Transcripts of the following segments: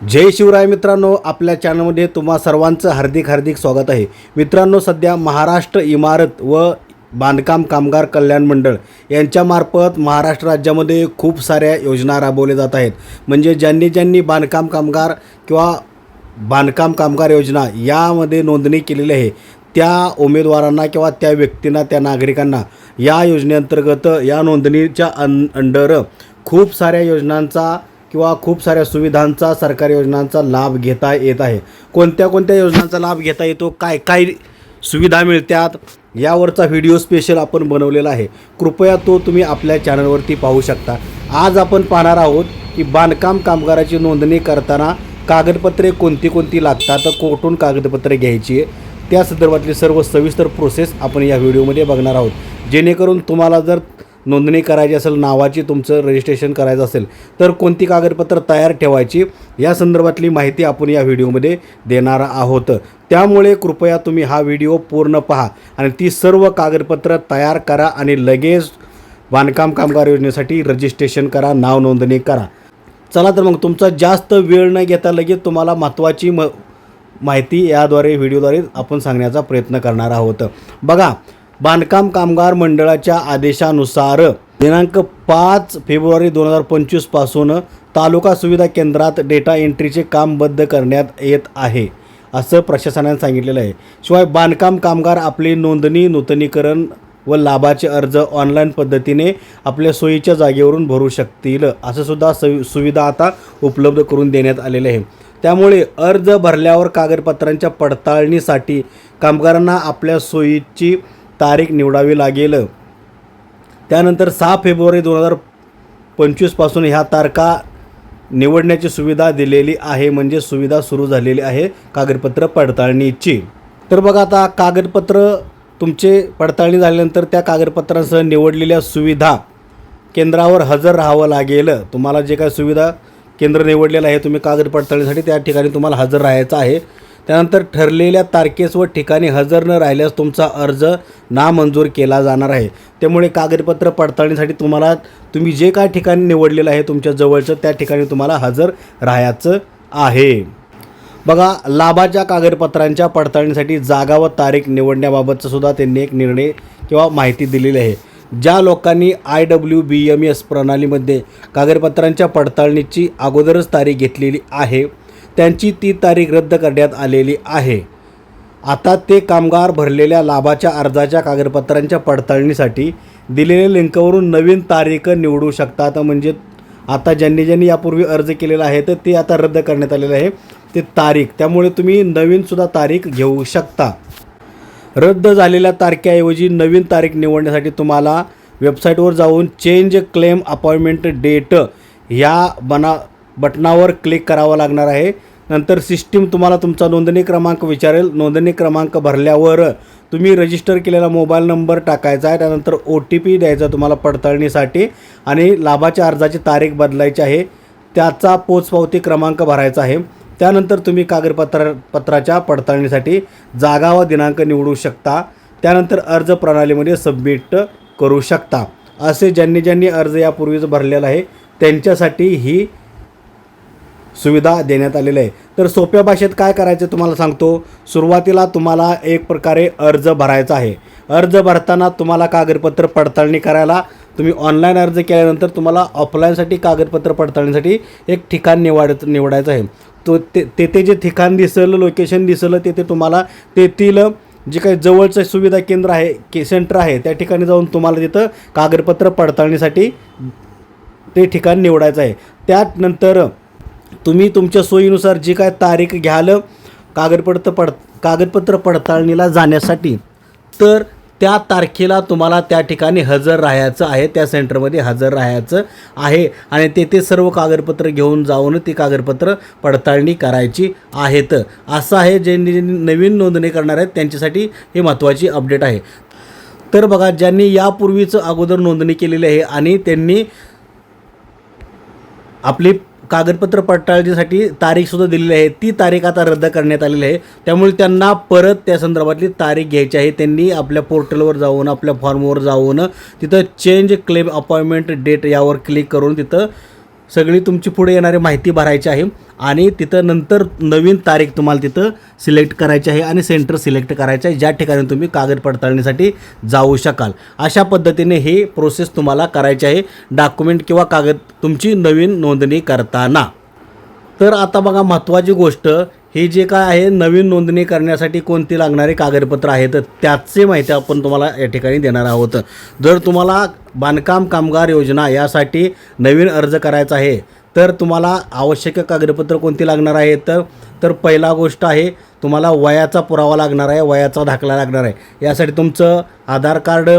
जय शिवराय मित्रांनो आपल्या चॅनलमध्ये तुम्हा सर्वांचं हार्दिक हार्दिक स्वागत आहे. मित्रांनो सध्या महाराष्ट्र इमारत व बांधकाम कामगार कल्याण मंडळ यांच्यामार्फत महाराष्ट्र राज्यामध्ये खूप साऱ्या योजना राबवल्या जात आहेत. म्हणजे ज्यांनी ज्यांनी बांधकाम कामगार किंवा बांधकाम कामगार योजना यामध्ये नोंदणी केलेली आहे त्या उमेदवारांना किंवा त्या व्यक्तींना त्या नागरिकांना या योजनेअंतर्गत या नोंदणीच्या अन अंडर खूप साऱ्या योजनांचा किंवा खूप साऱ्या सुविधांचा सरकारी योजनांचा लाभ घेता येत आहे. कोणत्या कोणत्या योजनांचा लाभ घेता येतो? काय काय सुविधा मिळतात? यावरचा व्हिडिओ स्पेशल आपण बनवलेला आहे. कृपया तो तुम्ही आपल्या चॅनलवरती पाहू शकता. आज आपण पाहणार आहोत की बांधकाम कामगाराची नोंदणी करताना कागदपत्रे कोणती कोणती लागतात कोठून कागदपत्रे घ्यायची आहे? त्या संदर्भातली सर्व सविस्तर प्रोसेस आपण या व्हिडिओमध्ये बघणार आहोत. जेणेकरून तुम्हाला जर नोंदणी करायची असेल नावाची तुमचं रजिस्ट्रेशन करायचं असेल तर कोणती कागदपत्र तयार ठेवायची या संदर्भातली माहिती आपण या व्हिडिओमध्ये देणार आहोत. त्यामुळे कृपया तुम्ही हा व्हिडिओ पूर्ण पहा आणि ती सर्व कागदपत्र तयार करा आणि लगेच बांधकाम कामगार योजनेसाठी रजिस्ट्रेशन करा नाव नोंदणी करा. चला तर मग तुमचा जास्त वेळ न घेता लगेच तुम्हाला महत्त्वाची म माहिती याद्वारे व्हिडिओद्वारे आपण सांगण्याचा प्रयत्न करणार आहोत. बघा बांधकाम कामगार मंडळाच्या आदेशानुसार दिनांक पाच फेब्रुवारी दोन हजार पंचवीसपासून तालुका सुविधा केंद्रात डेटा एंट्रीचे काम बंद करण्यात येत आहे असं प्रशासनाने सांगितलेलं आहे. शिवाय बांधकाम कामगार आपली नोंदणी नूतनीकरण व लाभाचे अर्ज ऑनलाईन पद्धतीने आपल्या सोयीच्या जागेवरून भरू शकतील असं सुद्धा सवि सुविधा आता उपलब्ध करून देण्यात आलेले आहे. त्यामुळे अर्ज भरल्यावर कागदपत्रांच्या पडताळणीसाठी कामगारांना आपल्या सोयीची तारीख निवडावी लागेल. त्यानंतर सहा फेब्रुवारी दोन हजार पंचवीसपासून ह्या तारखा निवडण्याची सुविधा दिलेली आहे. म्हणजे सुविधा सुरू झालेली आहे कागदपत्र पडताळणीची. तर बघा आता कागदपत्र तुमचे पडताळणी झाल्यानंतर त्या कागदपत्रांसह निवडलेल्या सुविधा केंद्रावर हजर राहावं लागेल. तुम्हाला जे काय सुविधा केंद्र निवडलेलं आहे तुम्ही कागद पडताळणीसाठी त्या ठिकाणी तुम्हाला हजर राहायचं आहे. त्यानंतर ठरलेल्या तारखेस व ठिकाणी हजर न राहिल्यास तुमचा अर्ज नामंजूर केला जाणार आहे. त्यामुळे कागदपत्र पडताळणीसाठी तुम्हाला तुम्ही जे काय ठिकाणी निवडलेलं आहे तुमच्या जवळचं त्या ठिकाणी तुम्हाला हजर राहायचं आहे. बघा लाभाच्या कागदपत्रांच्या पडताळणीसाठी जागा व तारीख निवडण्याबाबतचा सुद्धा त्यांनी एक निर्णय किंवा माहिती दिलेली आहे. ज्या लोकांनी I W B M S प्रणालीमध्ये कागदपत्रांच्या पडताळणीची अगोदरच तारीख घेतलेली आहे त्यांची ती तारीख रद्द करण्यात आलेली आहे. आता ते कामगार भरलेल्या लाभाच्या अर्जाच्या कागदपत्रांच्या पडताळणीसाठी दिलेल्या लिंकवरून नवीन तारीख निवडू शकतात. म्हणजे आता ज्यांनी ज्यांनी यापूर्वी अर्ज केलेला आहे तर ते आता रद्द करण्यात आलेलं आहे. ते तारीख त्यामुळे तुम्ही नवीनसुद्धा तारीख घेऊ शकता. रद्द झालेल्या तारखेऐवजी नवीन तारीख निवडण्यासाठी तुम्हाला वेबसाईटवर जाऊन चेंज क्लेम अपॉइंटमेंट डेट ह्या बना बटनावर क्लिक करावं लागणार आहे. नंतर सिस्टीम तुम्हाला तुमचा नोंदणी क्रमांक विचारेल. नोंदणी क्रमांक भरल्यावर तुम्ही रजिस्टर केलेला मोबाईल नंबर टाकायचा आहे. त्यानंतर ओ टी पी द्यायचा तुम्हाला पडताळणीसाठी. आणि लाभाच्या अर्जाची तारीख बदलायची आहे. त्याचा पोचपावती क्रमांक भरायचा आहे. त्यानंतर तुम्ही कागदपत्र पत्राच्या पडताळणीसाठी जागा व दिनांक निवडू शकता. त्यानंतर अर्ज प्रणालीमध्ये सबमिट करू शकता. असे ज्यांनी ज्यांनी अर्ज यापूर्वीच भरलेला आहे त्यांच्यासाठी ही सुविधा देण्यात आलेल्या आहे. तर सोप्या भाषेत काय करायचं तुम्हाला सांगतो. सुरुवातीला तुम्हाला एक प्रकारे अर्ज भरायचा आहे. अर्ज भरताना तुम्हाला कागदपत्र पडताळणी करायला तुम्ही ऑनलाईन अर्ज केल्यानंतर तुम्हाला ऑफलाईनसाठी कागदपत्र पडताळणीसाठी एक ठिकाण निवड निवडायचं आहे. तो ते तेथे जे ठिकाण दिसलं लोकेशन दिसलं तेथे तुम्हाला तेथील जे काही जवळचं सुविधा केंद्र आहे के सेंटर आहे त्या ठिकाणी जाऊन तुम्हाला तिथं कागदपत्र पडताळणीसाठी ते ठिकाण निवडायचं आहे. त्यानंतर तुम्ही तुमच्या सोयीनुसार जी काय तारीख घ्याल कागदपत्र पड कागदपत्र पडताळणीला जाण्यासाठी तर त्या तारखेला तुम्हाला त्या ठिकाणी हजर राहायचं आहे त्या सेंटरमध्ये हजर राहायचं आहे आणि तेथे सर्व कागदपत्र घेऊन जाऊन ती कागदपत्र पडताळणी करायची आहेत. असं आहे ज्यांनी नवीन नोंदणी करणार आहेत त्यांच्यासाठी ही महत्त्वाची अपडेट आहे. तर बघा ज्यांनी यापूर्वीचं अगोदर नोंदणी केलेली आहे आणि त्यांनी आपली कागदपत्र पडताळणीसाठी तारीखसुद्धा दिलेली आहे. ती तारीख आता रद्द करण्यात आलेली आहे. त्यामुळे त्यांना परत त्या संदर्भातली तारीख घ्यायची आहे. त्यांनी आपल्या पोर्टलवर जाऊन आपल्या फॉर्मवर जाऊन तिथं चेंज क्लेम अपॉइंटमेंट डेट यावर क्लिक करून तिथं सगळी तुमची पुढे येणारी माहिती भरायची आहे आणि तिथं नंतर नवीन तारीख तुम्हाला तिथं सिलेक्ट करायची आहे आणि सेंटर सिलेक्ट करायचं आहे. ज्या ठिकाणी तुम्ही कागद पडताळणीसाठी जाऊ शकाल. अशा पद्धतीने हे प्रोसेस तुम्हाला करायची आहे. डॉक्युमेंट किंवा कागद तुमची नवीन नोंदणी करताना. तर आता बघा महत्त्वाची गोष्ट हे जे काय आहे नवीन नोंदणी करण्यासाठी कोणती लागणारी कागदपत्र आहेत त्याचे माहिती आपण तुम्हाला या ठिकाणी देणार आहोत. जर तुम्हाला बांधकाम कामगार योजना यासाठी नवीन अर्ज करायचा आहे तर तुम्हाला आवश्यक कागदपत्र कोणती लागणार आहेत? तर पहिला गोष्ट आहे तुम्हाला वयाचा पुरावा लागणार आहे वयाचा दाखला लागणार आहे. यासाठी तुमचं आधार कार्ड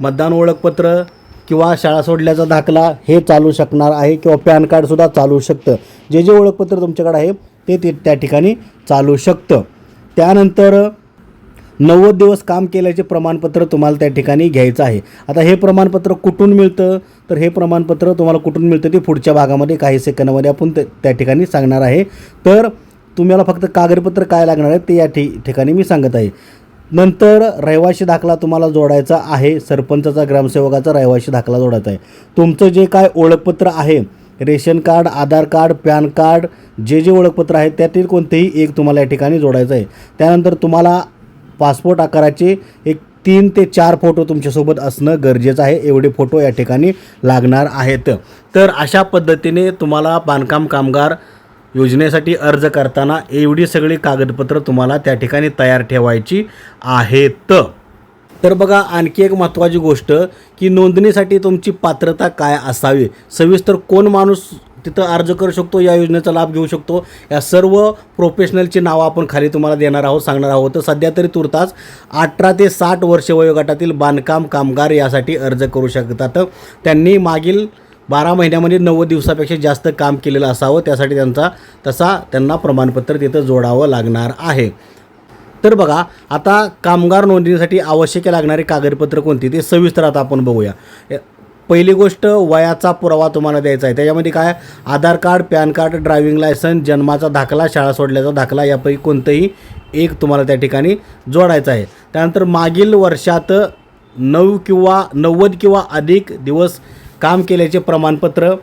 मतदान ओळखपत्र किंवा शाळा सोडल्याचा दाखला हे चालू शकणार आहे किंवा पॅन कार्डसुद्धा चालू शकतं. जे जे ओळखपत्र तुमच्याकडे आहे ते ते त्या ठिकाणी चालू शकतं. त्यानंतर नव्वद दिवस काम केल्याचे प्रमाणपत्र तुम्हाला त्या ठिकाणी घ्यायचं आहे. आता हे प्रमाणपत्र कुठून मिळतं? तर हे प्रमाणपत्र तुम्हाला कुठून मिळतं ते पुढच्या भागामध्ये काही सेकंदामध्ये आपण ते- त्या ठिकाणी सांगणार आहे. तर तुम्हाला फक्त कागदपत्र काय लागणार आहे ते या ठि ठिकाणी मी सांगत आहे. नंतर रहिवाशी दाखला तुम्हाला जोडायचा आहे. सरपंचाचा ग्रामसेवकाचा रहिवाशी दाखला जोडायचा आहे. तुमचं जे काय ओळखपत्र आहे ration card Aadhaar card PAN card जे जे ओळखपत्र आहेत त्यातील कोणतेही एक तुम्हाला या ठिकाणी जोडायचं आहे. त्यानंतर तुम्हाला पासपोर्ट आकाराचे एक तीन ते चार फोटो तुमच्यासोबत असणं गरजेचं आहे. एवढे फोटो या ठिकाणी लागणार आहेत. तर अशा पद्धतीने तुम्हाला बांधकाम कामगार योजनेसाठी अर्ज करताना एवढी सगळी कागदपत्र तुम्हाला त्या ठिकाणी तयार ठेवायची आहेत. तर बघा आणखी एक महत्त्वाची गोष्ट की नोंदणीसाठी तुमची पात्रता काय असावी? सविस्तर कोण माणूस तिथं अर्ज करू शकतो या योजनेचा लाभ घेऊ शकतो? या सर्व प्रोफेशनलची नावं आपण खाली तुम्हाला देणार आहोत सांगणार आहोत. तर सध्या तरी तुर्तास अठरा ते साठ वर्ष वयोगटातील बांधकाम कामगार यासाठी अर्ज करू शकतात. त्यांनी मागील बारा महिन्यामध्ये नव्वद दिवसापेक्षा जास्त काम केलेलं असावं. त्यासाठी त्यांचा तसा त्यांना प्रमाणपत्र तिथं जोडावं लागणार आहे. तर बघा आता कामगार नोंदणीसाठी आवश्यक लागणारी कागदपत्र कोणती ते सविस्तर आता आपण बघूया. पहिली गोष्ट वयाचा पुरावा तुम्हाला द्यायचा आहे. त्याच्यामध्ये काय? Aadhaar card PAN card driving licence जन्माचा दाखला शाळा सोडल्याचा दाखला यापैकी कोणतंही एक तुम्हाला त्या ठिकाणी जोडायचा आहे. त्यानंतर मागील वर्षात नऊ किंवा नव्वद किंवा अधिक दिवस काम केल्याचे प्रमाणपत्र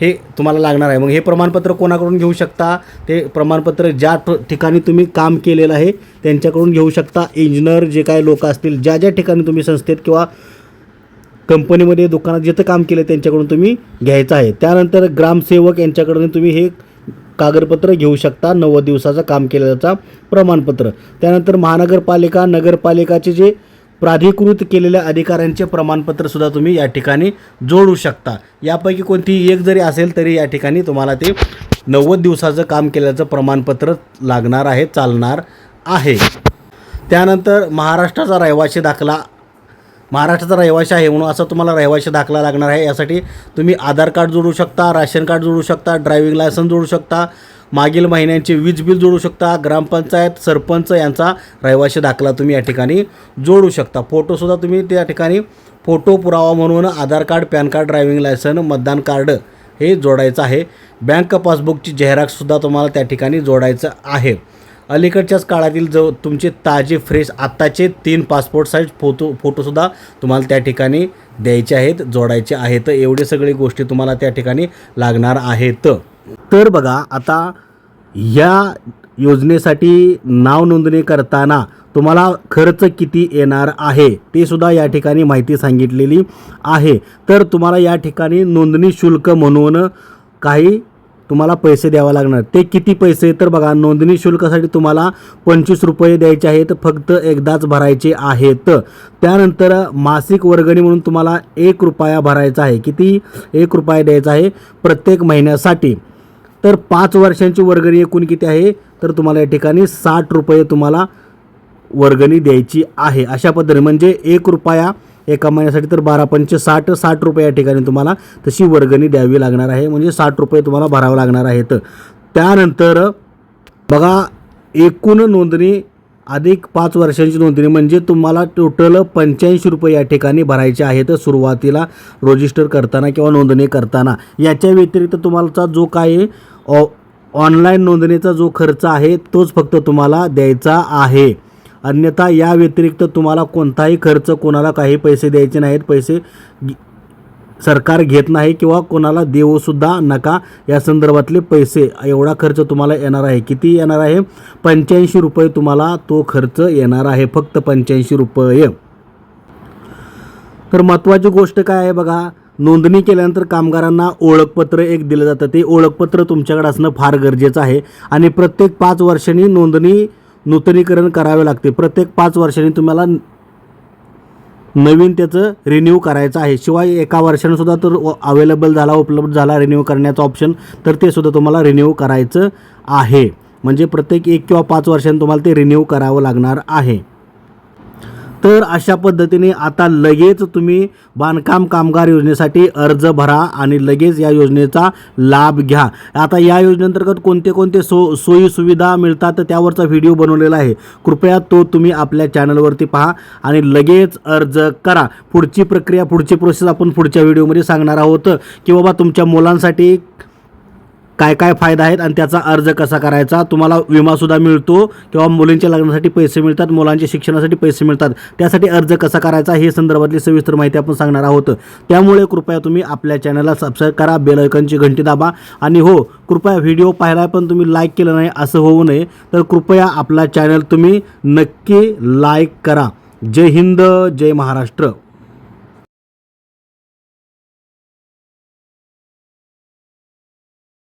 हे तुम्हाला लागणार आहे. मग हे प्रमाणपत्र कोणाकडून घेऊ शकता? ते प्रमाणपत्र ज्या ठिकाणी तुम्ही काम केलेलं आहे त्यांच्याकडून घेऊ शकता. इंजिनियर जे काय लोक असतील ज्या ज्या ठिकाणी तुम्ही संस्थेत किंवा कंपनीमध्ये दुकानात जिथं काम केलं त्यांच्याकडून तुम्ही घ्यायचं आहे. त्यानंतर ग्रामसेवक यांच्याकडून तुम्ही हे कागदपत्र घेऊ शकता. नव्वद दिवसाचं काम केल्याचा प्रमाणपत्र. त्यानंतर महानगरपालिका नगरपालिकाचे जे प्राधिकृत केलेल्या अधिकाऱ्यांचे प्रमाणपत्रसुद्धा तुम्ही या ठिकाणी जोडू शकता. यापैकी कोणतीही एक जरी असेल तरी या ठिकाणी तुम्हाला ते नव्वद दिवसाचं काम केल्याचं प्रमाणपत्र लागणार आहे चालणार आहे. त्यानंतर महाराष्ट्राचा रहिवासी दाखला महाराष्ट्राचा रहिवाशी आहे म्हणून असं तुम्हाला रहिवाशी दाखला लागणार आहे. यासाठी तुम्ही आधार कार्ड जोडू शकता राशन कार्ड जोडू शकता ड्रायव्हिंग लायसन्स जोडू शकता मागील महिन्यांचे वीज बिल जोडू शकता ग्रामपंचायत सरपंच यांचा रहिवासी दाखला तुम्ही या ठिकाणी जोडू शकता. फोटोसुद्धा तुम्ही त्या ठिकाणी फोटो पुरावा म्हणून Aadhaar card PAN card driving licence मतदान कार्ड हे जोडायचं आहे. बँक पासबुकची जाहिरातसुद्धा तुम्हाला त्या ठिकाणी जोडायचं आहे. अलीकडच्याच काळातील जो तुमचे ताजे फ्रेश आत्ताचे तीन पासपोर्ट साईज फोटो फोटोसुद्धा तुम्हाला त्या ठिकाणी द्यायचे आहेत जोडायचे आहेत. एवढे सगळे गोष्टी तुम्हाला त्या ठिकाणी लागणार आहेत. तर बघा आता या योजनेसाठी नाव नोंदणी करताना तुम्हाला खर्च किती येणार आहे ते सुद्धा या ठिकाणी माहिती सांगितलेली आहे. तर तुम्हाला या ठिकाणी नोंदणी शुल्क म्हणून काही तुम्हाला पैसे द्यावा लागणार. ते किती पैसे तर बघा नोंदणी शुल्कासाठी तुम्हाला पंचवीस रुपये द्यायचे आहेत फक्त एकदाच भरायचे आहेत. त्यानंतर मासिक वर्गणी म्हणून तुम्हाला एक रुपया भरायचा आहे. किती? एक रुपया द्यायचा आहे प्रत्येक महिन्यासाठी. तर पाच वर्षांची वर्गणी एकूण किती आहे? तर तुम्हाला या ठिकाणी साठ रुपये तुम्हाला वर्गणी द्यायची आहे. अशा पद्धतीने म्हणजे एक रुपया एका महिन्यासाठी तर बारा पंचे साठ साठ रुपये या ठिकाणी तुम्हाला तशी वर्गणी द्यावी लागणार आहे. म्हणजे साठ रुपये तुम्हाला भरावं लागणार आहेत. त्यानंतर बघा एकूण नोंदणी अधिक पाच वर्षांची नोंदणी म्हणजे तुम्हाला टोटल पंच्याऐंशी रुपये या ठिकाणी भरायचे आहेत सुरुवातीला रजिस्टर करताना किंवा नोंदणी करताना. याच्या व्यतिरिक्त तुम्हाला जो काय ऑ ऑनलाईन नोंदणीचा जो खर्च आहे तोच फक्त तुम्हाला द्यायचा आहे. अन्यथा या व्यतिरिक्त तुम्हाला कोणताही खर्च कोणाला काही पैसे द्यायचे नाहीत पैसे सरकार घेत नाही किंवा कोणाला देऊसुद्धा नका. या संदर्भातले पैसे एवढा खर्च तुम्हाला येणार आहे. किती येणार आहे? पंच्याऐंशी रुपये तुम्हाला तो खर्च येणार आहे. फक्त पंच्याऐंशी रुपये. तर महत्त्वाची गोष्ट काय आहे बघा? नोंदणी केल्यानंतर कामगारांना ओळखपत्र एक दिलं जातं. ते ओळखपत्र तुमच्याकडे असणं फार गरजेचं आहे. आणि प्रत्येक पाच वर्षांनी नोंदणी नूतनीकरण करावे लागते. प्रत्येक पाच वर्षांनी तुम्हाला नवीन त्याचं रिन्यू करायचं आहे. शिवाय एका वर्षानंसुद्धा तर अवेलेबल झाला उपलब्ध झाला रिन्यू करण्याचा ऑप्शन तर ते सुद्धा तुम्हाला रिन्यू करायचं आहे. म्हणजे प्रत्येक एक किंवा पाच वर्षांनी तुम्हाला ते रिन्यू करावं लागणार आहे. तर अशा पद्धतीने आता लगेच तुम्ही बांधकाम कामगार योजनेसाठी अर्ज भरा आणि लगेच या योजनेचा लाभ घ्या. आता या योजनेअंतर्गत कोणते कोणते सो सोयी सुविधा मिळतात त्यावरचा व्हिडिओ बनवलेला आहे. कृपया तो तुम्ही आपल्या चॅनलवरती पहा आणि लगेच अर्ज करा. पुढची प्रक्रिया पुढची प्रोसेस आपण पुढच्या व्हिडिओमध्ये सांगणार आहोत की बाबा तुमच्या मुलांसाठी काय काय फायदा आहेत आणि त्याचा अर्ज कसा करायचा तुम्हाला विमासुद्धा मिळतो किंवा मुलींच्या लग्नासाठी पैसे मिळतात मुलांच्या शिक्षणासाठी पैसे मिळतात. त्यासाठी अर्ज कसा करायचा हे संदर्भातली सविस्तर माहिती आपण सांगणार आहोत. त्यामुळे कृपया तुम्ही आपल्या चॅनलला सबस्क्राईब करा बेल घंटी दाबा आणि हो कृपया व्हिडिओ पाहिला पण तुम्ही लाईक केलं नाही असं होऊ नये तर कृपया आपला चॅनल तुम्ही नक्की लाईक करा. जय हिंद जय महाराष्ट्र.